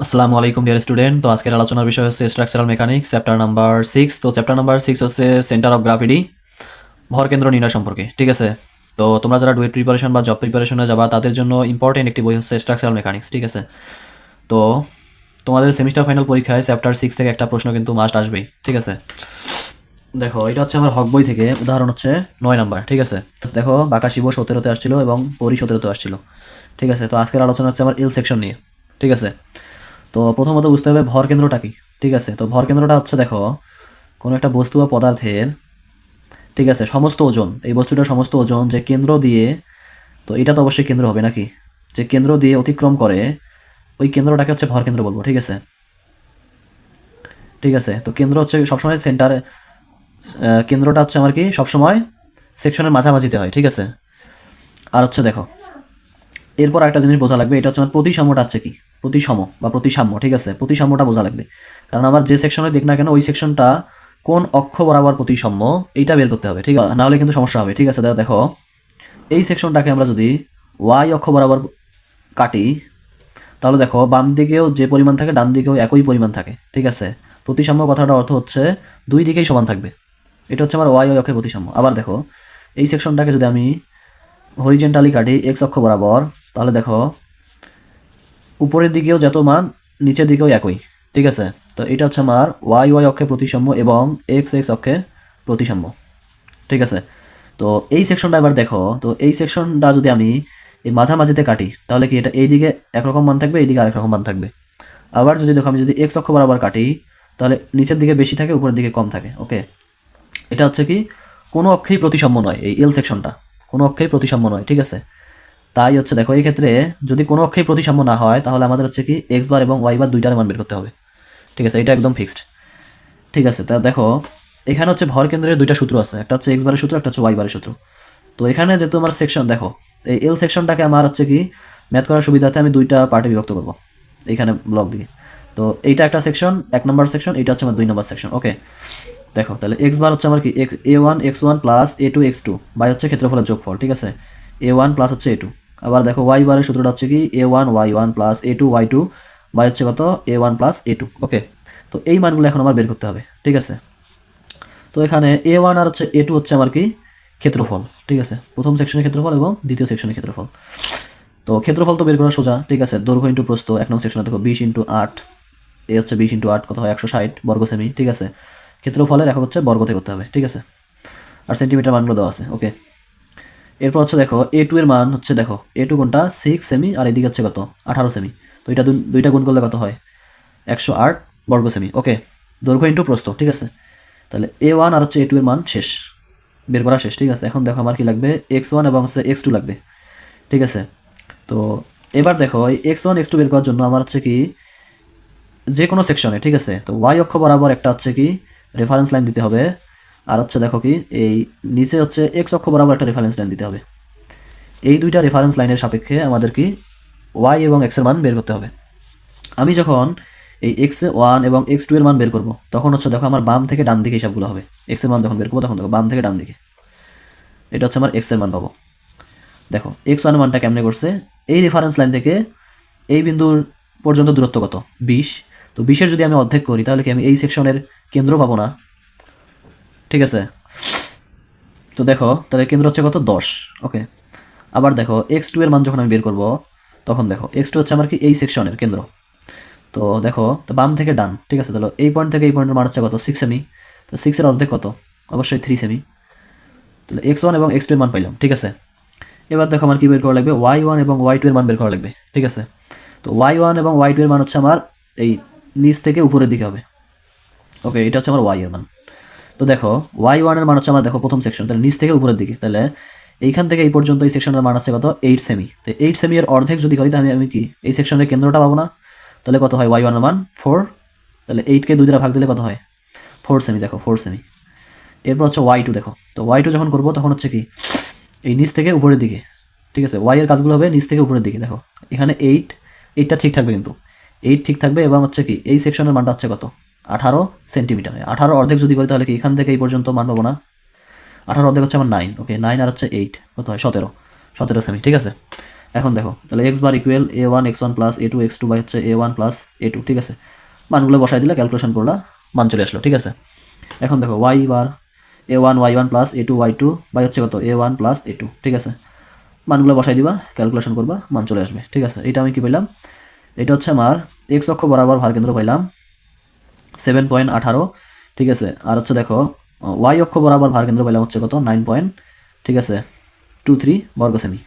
আসসালামু আলাইকুম dear student তো আজকের আলোচনার বিষয় হচ্ছে structural mechanics chapter number six তো চ্যাপ্টার নাম্বার সিক্স হচ্ছে সেন্টার অফ গ্রাভিটি ভর কেন্দ্র নির্ণয় সম্পর্কে, ঠিক আছে? তো তোমরা যারা ডুয়েট প্রিপারেশন বা জব প্রিপারেশনে যাবা, তাদের জন্য ইম্পর্টেন্ট একটি বই হচ্ছে স্ট্রাকচারাল মেকানিক্স ঠিক আছে? তো তোমাদের সেমিস্টার ফাইনাল পরীক্ষায় চ্যাপ্টার সিক্স থেকে একটা প্রশ্ন কিন্তু মাস্ট আসবেই, ঠিক আছে? দেখো, এটা হচ্ছে আমার হক বই থেকে, উদাহরণ হচ্ছে নয় নাম্বার, ঠিক আছে? দেখো, বাঁকা শিব সতেরোতে আসছিল এবং পরি সতেরোতে আসছিল, ঠিক আছে? তো আজকের আলোচনা হচ্ছে আমার এল সেকশন নিয়ে, ঠিক আছে? তো প্রথমত বুঝতে হবে ভর কেন্দ্রটা কি, ঠিক আছে? তো ভর কেন্দ্রটা হচ্ছে দেখো, কোনো একটা বস্তু বা পদার্থের, ঠিক আছে, সমস্ত ওজন, এই বস্তুটার সমস্ত ওজন যে কেন্দ্র দিয়ে, তো এটা তো অবশ্যই কেন্দ্র হবে নাকি? যে কেন্দ্র দিয়ে অতিক্রম করে, ওই কেন্দ্রটাকে হচ্ছে ভর কেন্দ্র বলব, ঠিক আছে? ঠিক আছে, তো কেন্দ্র হচ্ছে সবসময় সেন্টারে কেন্দ্রটা হচ্ছে আমার কি? সবসময় সেকশনের মাঝামাঝিতে হয়, ঠিক আছে? আর হচ্ছে দেখো, এরপর একটা জিনিস বোঝা লাগবে, এটা হচ্ছে আমার প্রতিসাম্যটা হচ্ছে কি? প্রতিসম বা প্রতিসাম্য, ঠিক আছে? প্রতিসাম্যটা বোঝা লাগবে। কারণ আমার যে সেকশনে দেখ না কেন, ওই সেকশনটা কোন অক্ষ বরাবর প্রতিসাম্য এইটা বের করতে হবে, ঠিক আছে? নাহলে কিন্তু সমস্যা হবে, ঠিক আছে? দেখো দেখো, এই সেকশনটাকে আমরা যদি ওয়াই অক্ষ বরাবর কাটি, তাহলে দেখো, বাম দিকেও যে পরিমাণ থাকে, ডান দিকেও একই পরিমাণ থাকে, ঠিক আছে? প্রতিসাম্য কথাটা অর্থ হচ্ছে দুই দিকেই সমান থাকবে। এটা হচ্ছে আমার ওয়াই অক্ষের প্রতিসাম্য। আবার দেখো, এই সেকশনটাকে যদি আমি হরিজেন্টালি কাটি এক্স অক্ষ বরাবর, তাহলে দেখো উপরের দিকেও যত মান, নিচের দিকেও একই, ঠিক আছে? তো এটা হচ্ছে আমার ওয়াই ওয়াই অক্ষে প্রতিসাম্য এবং এক্স এক্স অক্ষে প্রতিসাম্য ঠিক আছে? তো এই সেকশনটা এবার দেখো, তো এই সেকশনটা যদি আমি এই মাঝামাঝিতে কাটি, তাহলে কি এটা এই দিকে একরকম মান থাকবে এইদিকে আরেক রকম মান থাকবে? আবার যদি দেখো আমি যদি এক্স অক্ষ বরাবর কাটি, তাহলে নিচের দিকে বেশি থাকে, উপরের দিকে কম থাকে, ওকে? এটা হচ্ছে কি, কোনো অক্ষেই প্রতিসাম্য নয় এই এল সেকশনটা কোনো অক্ষেই প্রতিসাম্য নয়, ঠিক আছে? তাই হচ্ছে দেখো, এই ক্ষেত্রে যদি কোনো অক্ষেই প্রতিসাম্য না হয়, তাহলে আমাদের হচ্ছে কি এক্স বার এবং ওয়াই বার দুইটার মান বের করতে হবে। ঠিক আছে, এটা একদম ফিক্সড ঠিক আছে, তা দেখো, এখানে হচ্ছে ভর কেন্দ্রের দুইটা সূত্র আছে, একটা হচ্ছে এক্স বারের সূত্র, একটা হচ্ছে ওয়াই বারের সূত্র। তো এখানে যেহেতু আমার সেকশন দেখো, এই এল সেকশনটাকে আমার হচ্ছে কি ম্যাথ করার সুবিধাতে আমি দুইটা পার্টে বিভক্ত করব এইখানে ব্লক দিয়ে। তো এইটা একটা সেকশন এক নম্বর সেকশন এটা হচ্ছে আমার দুই নম্বর সেকশন ওকে দেখো, তাহলে এক্স বার হচ্ছে আমার কি A one x one plus A two x two by হচ্ছে ক্ষেত্রফলের যোগফল, ঠিক আছে? এ ওয়ান প্লাস হচ্ছে এ টু আবার দেখো ওয়াই বারের সূত্রটা হচ্ছে কি A one y one plus A two y two by হচ্ছে কত? A one plus A two okay তো এই মানগুলো এখন আমার বের করতে হবে, ঠিক আছে? তো এখানে এ ওয়ান আর হচ্ছে এ টু হচ্ছে আমার কি? ক্ষেত্রফল, ঠিক আছে? প্রথম সেকশনের ক্ষেত্রফল এবং দ্বিতীয় সেকশনের ক্ষেত্রফল। তো ক্ষেত্রফল তো বের করা সোজা, ঠিক আছে? দৈর্ঘ্য ইন্টু প্রস্ত এক নম্বর সেকশনে দেখো বিশ ইন্টু আট, এ হচ্ছে বিশ ইন্টু আট, কত হয়? একশো ষাট, বর্গ সেমি ঠিক আছে? ক্ষেত্রফলের একক হচ্ছে বর্গতে করতে হবে, ঠিক আছে? আর সেন্টিমিটার মানগুলো দেওয়া আছে ওকে এরপর হচ্ছে দেখো এ টু এর মান হচ্ছে দেখো এ টু কোনটা? সিক্স সেমি আর এদিকে হচ্ছে কত? আঠারো সেমি তো এটা দুইটা গুণ করলে কত হয়? একশো আট বর্গ সেমি ওকে দৈর্ঘ্য ইন্টু প্রস্থ, ঠিক আছে? তাহলে এ ওয়ান আর হচ্ছে এ টু এর মান শেষ। বের করা শেষ, ঠিক আছে? এখন দেখো আমার কি লাগবে? এক্স ওয়ান এবং হচ্ছে এক্স টু লাগবে। ঠিক আছে? তো এবার দেখো, এই এক্স ওয়ান এক্স টু বের করার জন্য আমার হচ্ছে কি যে কোনো সেকশনে ঠিক আছে? তো ওয়াই অক্ষ বরাবর একটা হচ্ছে কি রেফারেন্স লাইন দিতে হবে। আর হচ্ছে দেখো কি, এই নিচে হচ্ছে এক্স অক্ষ বরাবর একটা রেফারেন্স লাইন দিতে হবে। এই দুইটা রেফারেন্স লাইনের সাপেক্ষে আমাদের কি ওয়াই এবং এক্সের মান বের করতে হবে। আমি যখন এই এক্স ওয়ান এবং এক্স টু এর মান বের করব, তখন হচ্ছে দেখো আমার বাম থেকে ডান দিকে হিসাবগুলো হবে। এক্সের মান যখন বের করব, তখন দেখো বাম থেকে ডান দিকে। এটা হচ্ছে আমার এক্সের মান পাবো। দেখো এক্স ওয়ান মানটা কেমনে করছে? এই রেফারেন্স লাইন থেকে এই বিন্দুর পর্যন্ত দূরত্ব কত? বিশ। তো বিশের যদি আমি অর্ধেক করি, তাহলে কি আমি এই সেকশনের কেন্দ্র পাবো না? ঠিক আছে। তো দেখো, তাহলে কেন্দ্র হচ্ছে কত? দশ। ওকে। আবার দেখো, এক্স টু এর মান যখন আমি বের করব, তখন দেখো, এক্স টু হচ্ছে আমার কি এই সেকশনের কেন্দ্র। তো দেখো, তো বাম থেকে ডান, ঠিক আছে? তাহলে এই পয়েন্ট থেকে এই পয়েন্টের মান হচ্ছে কত? সিক্স সেমি তো সিক্সের অর্ধেক কত? অবশ্যই থ্রি সেমি তাহলে এক্স ওয়ান এবং এক্স টু এর মান পাইলাম, ঠিক আছে? এবার দেখো আমার কি বের করা লাগবে? ওয়াই ওয়ান এবং ওয়াই টু এর মান বের করা লাগবে, ঠিক আছে? তো ওয়াই ওয়ান এবং ওয়াই টু এর মান হচ্ছে আমার এই নিচ থেকে উপরের দিকে হবে। ওকে, এটা হচ্ছে আমার ওয়াই এর মান। তো দেখো ওয়াই ওয়ানের মান হচ্ছে আমার দেখো প্রথম সেকশন তাহলে নিচ থেকে উপরের দিকে। তাহলে এইখান থেকে এই পর্যন্ত এই সেকশনের মান আছে কত? এইট সেমি তো এইট সেমি এর অর্ধেক যদি করি, তাহলে আমি কি? এই সেকশনের কেন্দ্রটা পাবো না? তাহলে কত হয়? ওয়াই ওয়ানের মান ফোর তাহলে এইটকে দুই দ্বারা ভাগ দিলে কত হয়? ফোর সেমি দেখো ফোর সেমি এরপর হচ্ছে ওয়াই টু দেখো। তো ওয়াই টু যখন করব, তখন হচ্ছে কি? এই নিচ থেকে উপরের দিকে। ঠিক আছে? ওয়াই এর কাজগুলো হবে নিচ থেকে উপরের দিকে, দেখো। এখানে এইট এইটটা ঠিক থাকবে কিন্তু। এইট ঠিক থাকবে এবং হচ্ছে কি? এই সেকশনের মানটা হচ্ছে কত? আঠারো সেন্টিমিটার। আঠারো অর্ধেক যদি করি তাহলে কি এখান থেকে এই পর্যন্ত মান পাবো না? আঠারো অর্ধেক হচ্ছে আমার নাইন ওকে নাইন আর হচ্ছে এইট কত হয়? সতেরো। সতেরো সেমি ঠিক আছে? এখন দেখো, তাহলে x bar equal A one x one plus A two x two by হচ্ছে A one plus A two ঠিক আছে? মানগুলো বসাই দিলে ক্যালকুলেশন করলা, মান চলে আসলো, ঠিক আছে? এখন দেখো y bar A one y one plus A two y two by হচ্ছে কত? A one plus A two ঠিক আছে? মানগুলো বসাই দিবা ক্যালকুলেশন করবা, মান চলে আসবে, ঠিক আছে? এটা আমি কি পেলাম? এটা হচ্ছে আমার এক্স অক্ষ বরাবর ভার কেন্দ্র পাইলাম সেভেন পয়েন্ট আঠারো ঠিক আছে? আর হচ্ছে দেখো ওয়াই অক্ষ বরাবর ভারকেন্দ্র কেন্দ্র পাইলাম হচ্ছে কত? নাইন পয়েন্ট ঠিক আছে? টু থ্রি বর্গ সেমি